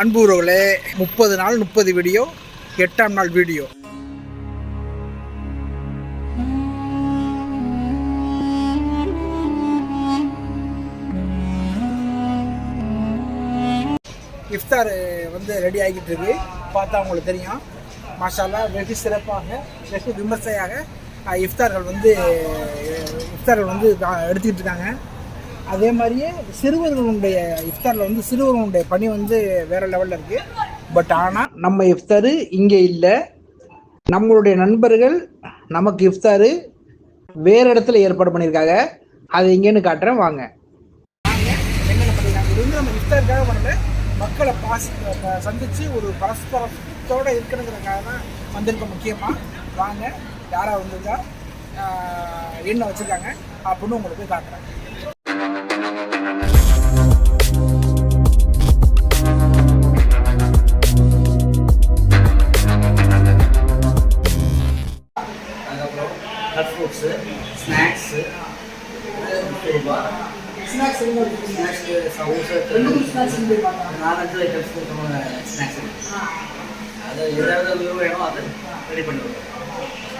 அன்பு உறவுகளே முப்பது நாள் முப்பது வீடியோ எட்டாம் நாள் வீடியோ இஃப்தார் வந்து ரெடி ஆகிட்டு இருக்கு. பார்த்தா உங்களுக்கு தெரியும். மசாலா வெகு சிறப்பாக வெகு விமர்சையாக இஃப்தார்கள் வந்து இஃப்தார்கள் வந்து எடுத்துக்கிட்டு இருக்காங்க. அதே மாதிரியே சிறுவர்களுடைய இஃப்தாரில் வந்து சிறுவர்களுடைய பணி வந்து வேற லெவலில் இருக்குது பட் ஆனால் நம்ம இஃப்தாரு இங்கே இல்லை. நம்மளுடைய நண்பர்கள் நமக்கு இஃப்தாரு வேறு இடத்துல ஏற்பாடு பண்ணியிருக்காங்க. அது எங்கேன்னு காட்டுறேன் வாங்க. என்னென்ன பண்ணிருக்காங்க இது வந்து நம்ம இஃப்தாருக்காக பண்ணல மக்களை பாசி சந்தித்து சந்திச்சு ஒரு பரஸ்பரத்தோட இருக்கணுங்கிறதுக்காக தான் வந்திருக்கோம் முக்கியமாக வாங்க யாராக வந்திருக்கா என்ன வச்சுருக்காங்க அப்படின்னு உங்களுக்கு காட்டுறேன். Snacks snacks? ஸ்நாக்ஸு சமோசா நாலஞ்சு ஐட்டம்ஸ் கொடுத்தோம் ஸ்நாக்ஸ் அது ஏதாவது விவரம் வேணும் அதை ரெடி பண்ணிடுவோம்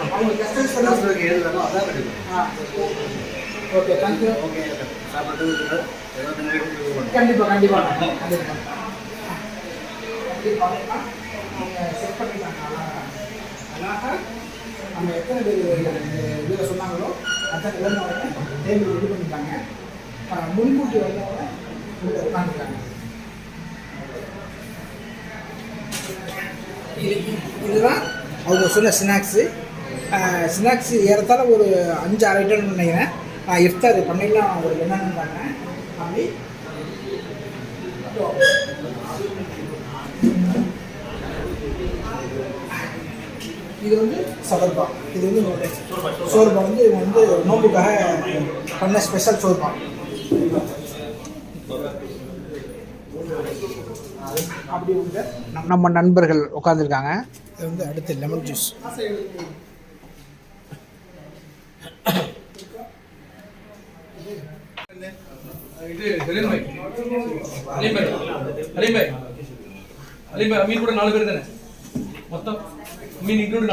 அவங்க கஸ்டமர்ஸ் பண்ண உங்களுக்கு எது வேணும் அதான் ரெடி பண்ணுவோம் ஓகே தேங்க்யூ ஓகே சாப்பிட்டு கண்டிப்பாக கண்டிப்பாக கண்டிப்பாக கண்டிப்பாக அவங்க செட் பண்ணிட்டாங்க அழகா. அழகா நம்ம எத்தனை பேர் இதில் சொன்னாங்களோ அடுத்த கிழமை உடனே டேபிள் ரெடி பண்ணிட்டாங்க. முன்கூட்டி வந்தவங்க உள்ள உட்காந்துருக்காங்க இதுதான் அவங்க சொன்ன ஸ்நாக்ஸு ஸ்நாக்ஸ் ஏறத்தாழ ஒரு அஞ்சு ஆறு ஐட்டம் நினைக்கிறேன். நான் இஃப்தார் பண்ணிடலாம். ஒரு என்னென்னு அப்படி. இது வந்து சவர்பா இது வந்து நோட்டை சோர்பா வந்து இவங்க வந்து நோம்புக்காக பண்ண ஸ்பெஷல் சோர்பா. அப்படி வந்து நம்ம நண்பர்கள் உட்காந்துருக்காங்க இது வந்து அடுத்து லெமன் ஜூஸ் இது அலிபாய் அலிபாய் அலீம். அமீன் கூட நாலு பேர் தானே? மொத்தம். இன்க்ளூட்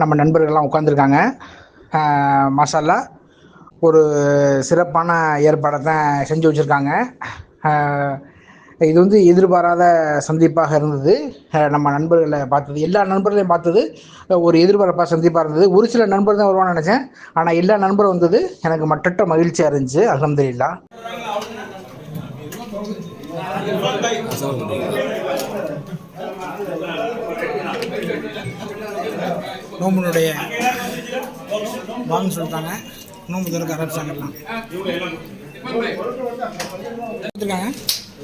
நம்ம நண்பர்கள்லாம் உட்காந்துருக்காங்க மசாலா ஒரு சிறப்பான ஏற்பாடை தான் செஞ்சு வச்சுருக்காங்க. இது வந்து எதிர்பாராத சந்திப்பாக இருந்தது. நம்ம நண்பர்களை பார்த்தது எல்லா நண்பர்களையும் பார்த்தது ஒரு எதிர்பார்ப்பாக சந்திப்பாக இருந்தது. ஒரு சில நண்பர் தான் வருவான்னு நினச்சேன். ஆனால் எல்லா நண்பரும் வந்தது எனக்கு மட்டற்ற மகிழ்ச்சியாக இருந்துச்சு. அலமதுல்லா நோம்பினுடைய வாங்க சொல்லிட்டாங்க. நோம்பு திறக்க ஆரம்பிச்சாங்கலாம் கொடுத்துருக்காங்க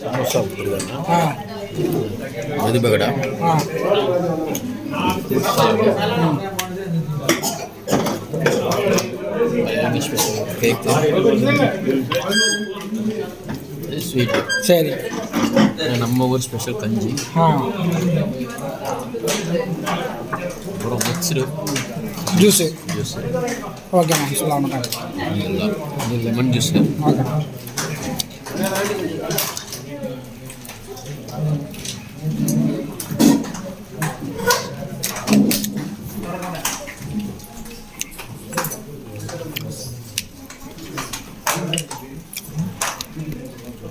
சமோசா கொடுத்துருக்காங்க மெது பகடா கேக் ஸ்வீட் சரி. நம்ம ஊர் ஸ்பெஷல் கஞ்சி. அப்புறம் mixed juice juice okay ma'am சொல்ல மாட்டாங்க லெமன் ஜூஸ் ஓகே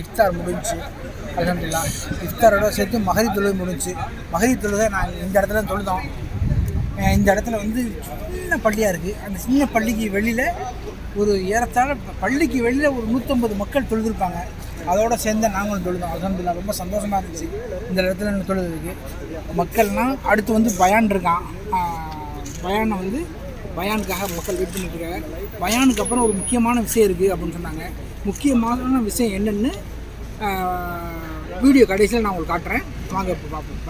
இஃப்தார் முடிஞ்சு அலமதுல்லா இஃப்தாரோட சேர்த்து மகரி தொழுகை முடிஞ்சு மகரி தொழுகை நாங்கள் இந்த இடத்துல தொழுதோம். இந்த இடத்துல வந்து சின்ன பள்ளியாக இருக்குது அந்த சின்ன பள்ளிக்கு வெளியில் ஒரு ஏறத்தாழ பள்ளிக்கு வெளியில் ஒரு நூற்றம்பது மக்கள் தொழுதுருப்பாங்க. அதோட சேர்ந்து நாங்களும் தொழுதோம். அலமதுல்லா ரொம்ப சந்தோஷமாக இருந்துச்சு. இந்த இடத்துல தொழுதுக்கு தொழில் மக்கள்னால் அடுத்து வந்து பயான் இருக்கான். பயானை வந்து பயானுக்காக மக்கள் வெயிட் பண்ணிட்டுருக்காங்க பயானுக்கு அப்புறம் ஒரு முக்கியமான விஷயம் இருக்குது அப்படின்னு சொன்னாங்க. முக்கியமான விஷயம் என்னென்னு வீடியோ கடைசியில் நான் உங்களுக்கு காட்டுறேன். வாங்க இப்போ பார்ப்போம்